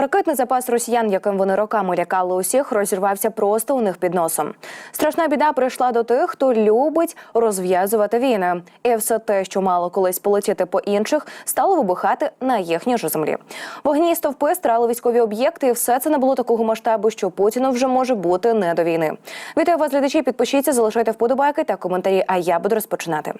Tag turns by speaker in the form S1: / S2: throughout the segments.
S1: Ракетний запас росіян, яким вони роками лякали усіх, розірвався просто у них під носом. Страшна біда прийшла до тих, хто любить розв'язувати війни. І все те, що мало колись полетіти по інших, стало вибухати на їхній же землі. Вогні і стовпи страли військові об'єкти, і все це не було такого масштабу, що Путіну вже може бути не до війни. Вітаю вас, глядачі. Підпишіться, залишайте вподобайки та коментарі. А я буду розпочинати.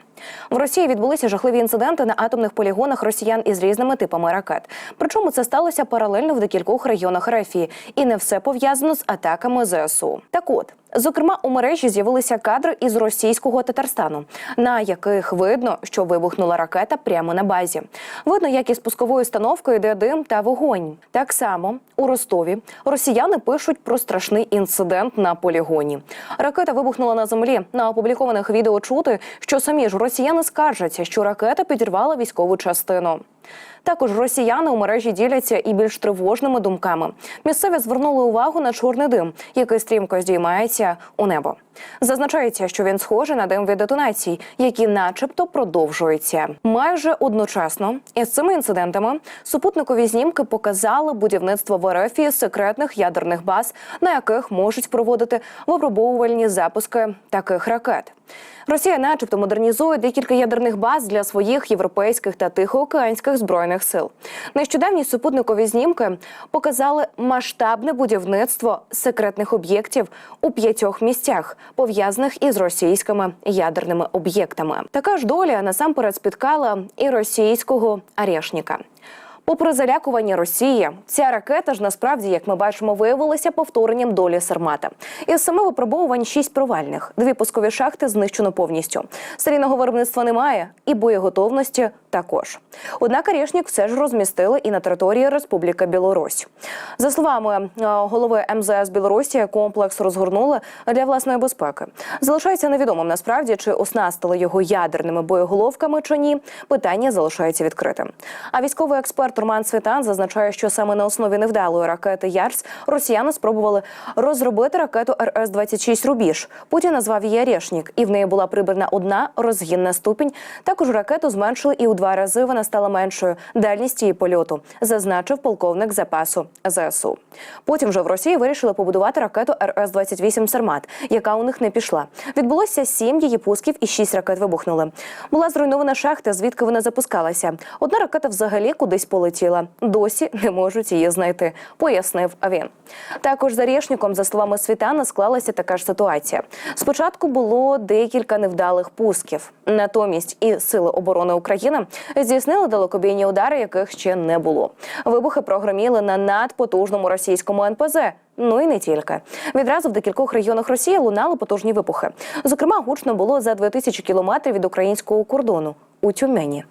S1: В Росії відбулися жахливі інциденти на атомних полігонах росіян із різними типами ракет. Причому це сталося паралельно в декількох районах Рефії, І не все пов'язано з атаками ЗСУ. Так от. Зокрема, у мережі з'явилися кадри із російського Татарстану, на яких видно, що вибухнула ракета прямо на базі. Видно, як із пускової установки йде дим та вогонь. Так само у Ростові росіяни пишуть про страшний інцидент на полігоні. Ракета вибухнула на землі. На опублікованих відео чути, що самі ж росіяни скаржаться, що ракета підірвала військову частину. Також росіяни у мережі діляться і більш тривожними думками. Місцеві звернули увагу на чорний дим, який стрімко здіймається у небо. Зазначається, що він схожий на дим від детонацій, які, начебто, продовжуються. Майже одночасно із цими інцидентами супутникові знімки показали будівництво в РФ секретних ядерних баз, на яких можуть проводити випробовувальні запуски таких ракет. Росія, начебто, модернізує декілька ядерних баз для своїх європейських та тихоокеанських збройних сил. Нещодавні супутникові знімки показали масштабне будівництво секретних об'єктів у п'ятьох місцях, пов'язаних із російськими ядерними об'єктами. Така ж доля насамперед спіткала і російського арешника. Попри залякування Росії, ця ракета ж насправді, як ми бачимо, виявилася повторенням долі Сармата. Із семи випробовувань шість провальних. Дві пускові шахти знищено повністю. Серійного виробництва немає, і боєготовності також. Однак Арєшнік все ж розмістили і на території Республіки Білорусь. За словами е, голови МЗС Білорусі, комплекс розгорнули для власної безпеки. Залишається невідомим насправді, чи оснастили його ядерними боєголовками чи ні. Питання залишається відкритим. А військовий експерт Роман Світан зазначає, що саме на основі невдалої ракети Ярс росіяни спробували розробити ракету РС 26 Рубіж. Путін назвав її Орешнік, і в неї була прибрана одна розгінна ступінь. Також ракету зменшили і у два рази вона стала меншою. Дальність її польоту зазначив полковник запасу ЗСУ. Потім вже в Росії вирішили побудувати ракету РС 28 Сармат, яка у них не пішла. Відбулося сім її пусків і шість ракет вибухнули. Була зруйнована шахта, звідки вона запускалася. Одна ракета взагалі кудись полетіла. Досі не можуть її знайти, пояснив він. Також за Рєшніком, за словами Світана, склалася така ж ситуація. Спочатку було декілька невдалих пусків. Натомість і сили оборони України здійснили далекобійні удари, яких ще не було. Вибухи прогроміли на надпотужному російському НПЗ. Ну і не тільки відразу в декількох регіонах Росії лунали потужні вибухи. Зокрема, гучно було за 2000 кілометрів від українського кордону у Тюмені.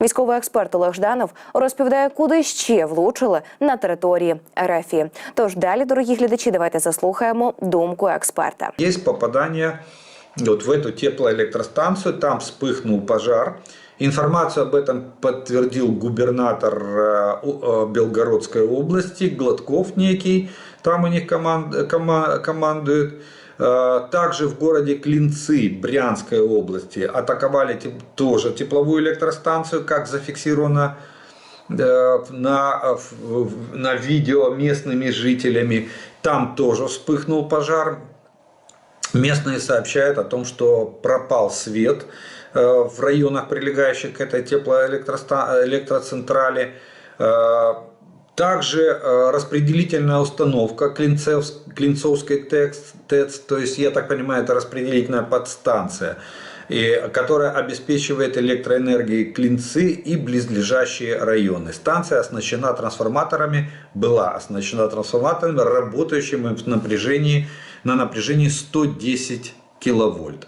S1: Військовий експерт Олег Жданов розповідає, куди ще влучили на території РФ. Тож далі, дорогі глядачі, давайте заслухаємо думку експерта.
S2: Есть попадание вот в эту теплоэлектростанцию, там вспыхнул пожар. Информацию об этом подтвердил губернатор э, э, Белгородской области, Гладков некий, там у них команд, кома- командует. Э, Также в городе Клинцы Брянской области атаковали тоже тепловую электростанцию, как зафиксировано на, на видео местными жителями. Там тоже вспыхнул пожар. Местные сообщают о том, что пропал свет в районах, прилегающих к этой теплоэлектроцентрали. Э, Также э, распределительная установка Клинцевс- Клинцовской ТЭЦ, то есть, я так понимаю, это распределительная подстанция, и, которая обеспечивает электроэнергией Клинцы и близлежащие районы. Станция оснащена трансформаторами, была оснащена трансформаторами, работающими в напряжении, на напряжении 110 киловольт.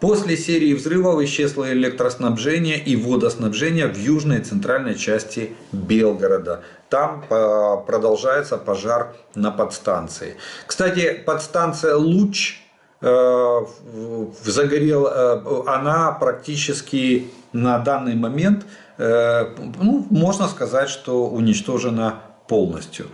S2: После серии взрывов исчезло электроснабжение и водоснабжение в южной и центральной части Белгорода. Там э, продолжается пожар на подстанции. Кстати, подстанция «Луч» э, загорел, э, она практически на данный момент, ну, можно сказать, что уничтожена полностью.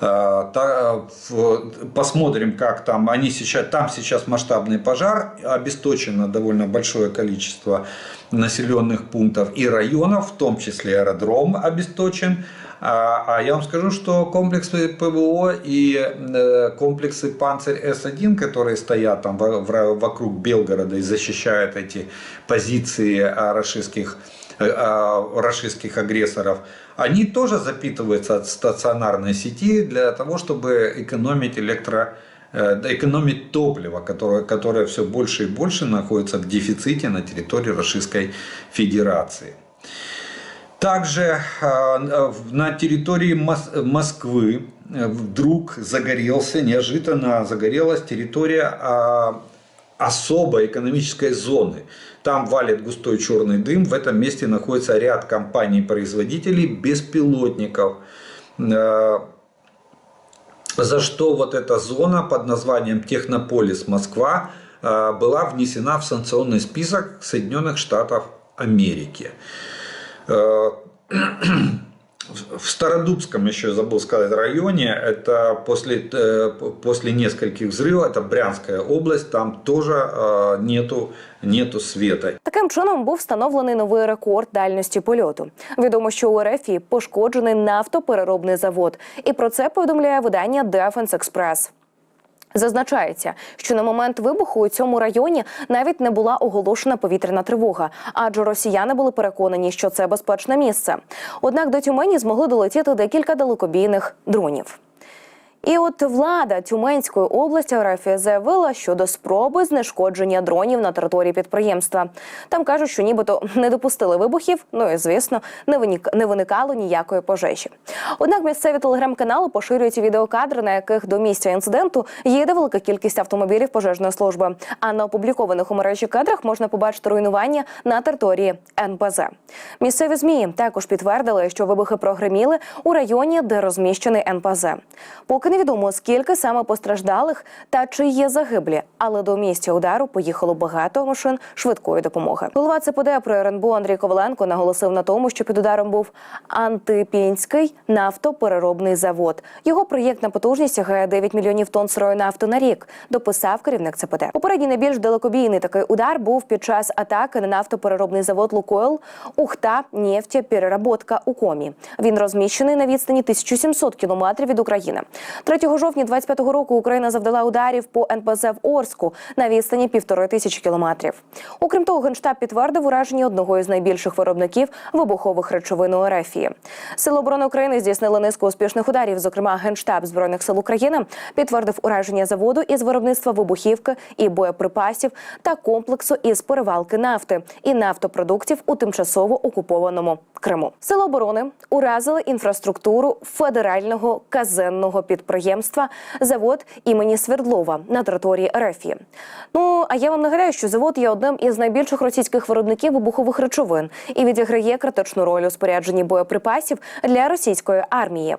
S2: В- Посмотрим, как там. Они сейчас, там сейчас масштабный пожар, обесточено довольно большое количество населенных пунктов и районов, в том числе аэродром обесточен. А, а я вам скажу, что комплексы ПВО и э, комплексы «Панцирь С-1», которые стоят там вокруг Белгорода и защищают эти позиции а, российских, а, российских агрессоров, они тоже запитываются от стационарной сети для того, чтобы экономить электро э, экономить топливо, которое, которое все больше и больше находится в дефиците на территории Российской Федерации. Также э, на территории Мос- Москвы э, вдруг загорелся, неожиданно загорелась территория а, особой экономической зоны. Там валит густой черный дым. В этом месте находится ряд компаний-производителей беспилотников. Э, За что вот эта зона под названием Технополис Москва э, была внесена в санкционный список Соединенных Штатов Америки. Э, В Стародубском еще забыл сказать районе, это после, э, после нескольких взрывов, это Брянская область, там тоже э, нету, нету света.
S1: Таким чином був встановлений новий рекорд дальності польоту. Відомо, що у РФ пошкоджений нафтопереробний завод, і про це повідомляє видання Defense Express. Зазначається, що на момент вибуху у цьому районі навіть не була оголошена повітряна тривога, адже росіяни були переконані, що це безпечне місце. Однак до Тюмені змогли долетіти декілька далекобійних дронів. І от влада Тюменської області РФ заявила щодо спроби знешкодження дронів на території підприємства. Там кажуть, що нібито не допустили вибухів. Ну і звісно, не виникало ніякої пожежі. Однак місцеві телеграм-канали поширюють відеокадри, на яких до місця інциденту їде велика кількість автомобілів пожежної служби. А на опублікованих у мережі кадрах можна побачити руйнування на території НПЗ. Місцеві змі також підтвердили, що вибухи прогреміли у районі, де розміщений НПЗ. Поки невідомо скільки саме постраждалих та чи є загиблі, але до місця удару поїхало багато машин швидкої допомоги. Голова ЦПД про РНБО Андрій Коваленко наголосив на тому, що під ударом був антипінський нафтопереробний завод. Його проєктна потужність сягає 9 мільйонів тонн сирої нафти на рік. Дописав керівник ЦПД. Попередній найбільш далекобійний такий удар був під час атаки на нафтопереробний завод Лукойл Ухта нефтепереработка у комі. Він розміщений на відстані 1700 кілометрів від України. 3 жовтня 25-го року Україна завдала ударів по НПЗ в Орську на відстані півтори тисячі кілометрів. Окрім того, генштаб підтвердив ураження одного із найбільших виробників вибухових речовин у Ерефії. Сили оборони України здійснили низку успішних ударів. Зокрема, генштаб збройних сил України підтвердив ураження заводу із виробництва вибухівки і боєприпасів та комплексу із перевалки нафти і нафтопродуктів у тимчасово окупованому Криму. Сили оборони уразили інфраструктуру федерального казенного підприємства завод імені Свердлова на території Ерефії. Ну а я вам нагадаю, що завод є одним із найбільших російських виробників вибухових речовин і відіграє критичну роль у спорядженні боєприпасів для російської армії.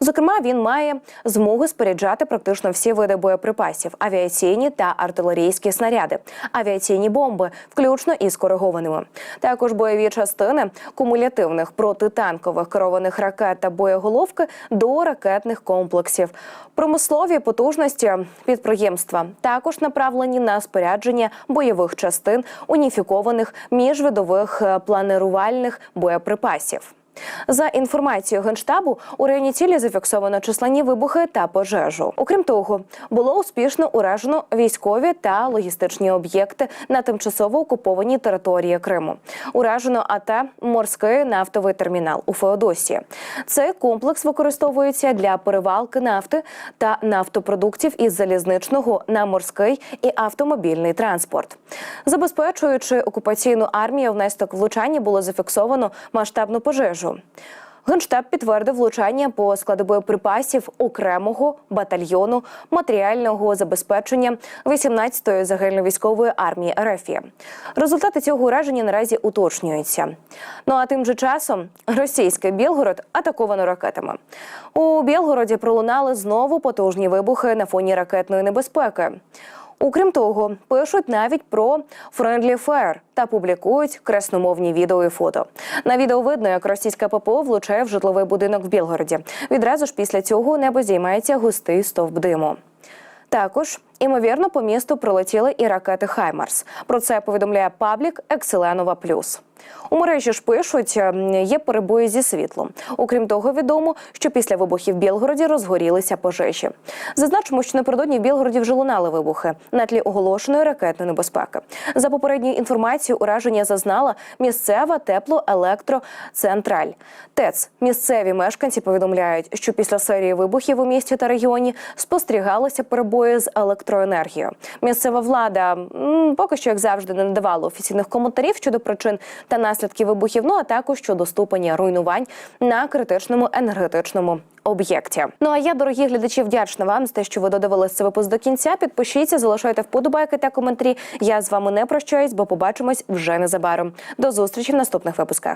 S1: Зокрема, він має змогу споряджати практично всі види боєприпасів: авіаційні та артилерійські снаряди, авіаційні бомби, включно із коригованими. Також бойові частини кумулятивних протитанкових керованих ракет та боєголовки до ракетних комплексів. Промислові потужності підприємства також направлені на спорядження бойових частин уніфікованих міжвидових е, планирувальних боєприпасів. За інформацією генштабу, у районі цілі зафіксовано численні вибухи та пожежу. Окрім того, було успішно уражено військові та логістичні об'єкти на тимчасово окупованій території Криму. Уражено АТ морський нафтовий термінал у Феодосії. Цей комплекс використовується для перевалки нафти та нафтопродуктів із залізничного на морський і автомобільний транспорт. Забезпечуючи окупаційну армію, внаслідок влучання було зафіксовано масштабну пожежу. Генштаб підтвердив влучання по складу боєприпасів окремого батальйону матеріального забезпечення 18-ї загальновійськової армії РФ. Результати цього ураження наразі уточнюються. Ну а тим же часом російський Білгород атаковано ракетами. У Білгороді пролунали знову потужні вибухи на фоні ракетної небезпеки. Окрім того, пишуть навіть про Friendly Fire та публікують красномовні відео і фото. На відео видно, як російська ППО влучає в житловий будинок в Білгороді. Відразу ж після цього небо зіймається густий стовп диму. Також Імовірно, по місту прилетіли і ракети Хаймарс. Про це повідомляє паблік Екселенова Плюс. У мережі ж пишуть, є перебої зі світлом. Окрім того, відомо, що після вибухів в Білгороді розгорілися пожежі. Зазначимо, що напередодні в Білгороді вже лунали вибухи на тлі оголошеної ракетної небезпеки. За попередньою інформацією, ураження зазнала місцева теплоелектроцентраль. ТЕЦ місцеві мешканці повідомляють, що після серії вибухів у місті та регіоні спостерігалися перебої з електроенергією. Місцева влада поки що, як завжди, не надавала офіційних коментарів щодо причин та наслідків вибухів, ну а також щодо ступеня руйнувань на критичному енергетичному об'єкті. Ну а я, дорогі глядачі, вдячна вам за те, що ви додивились цей випуск до кінця. Підпишіться, залишайте вподобайки та коментарі. Я з вами не прощаюсь, бо побачимось вже незабаром. До зустрічі в наступних випусках.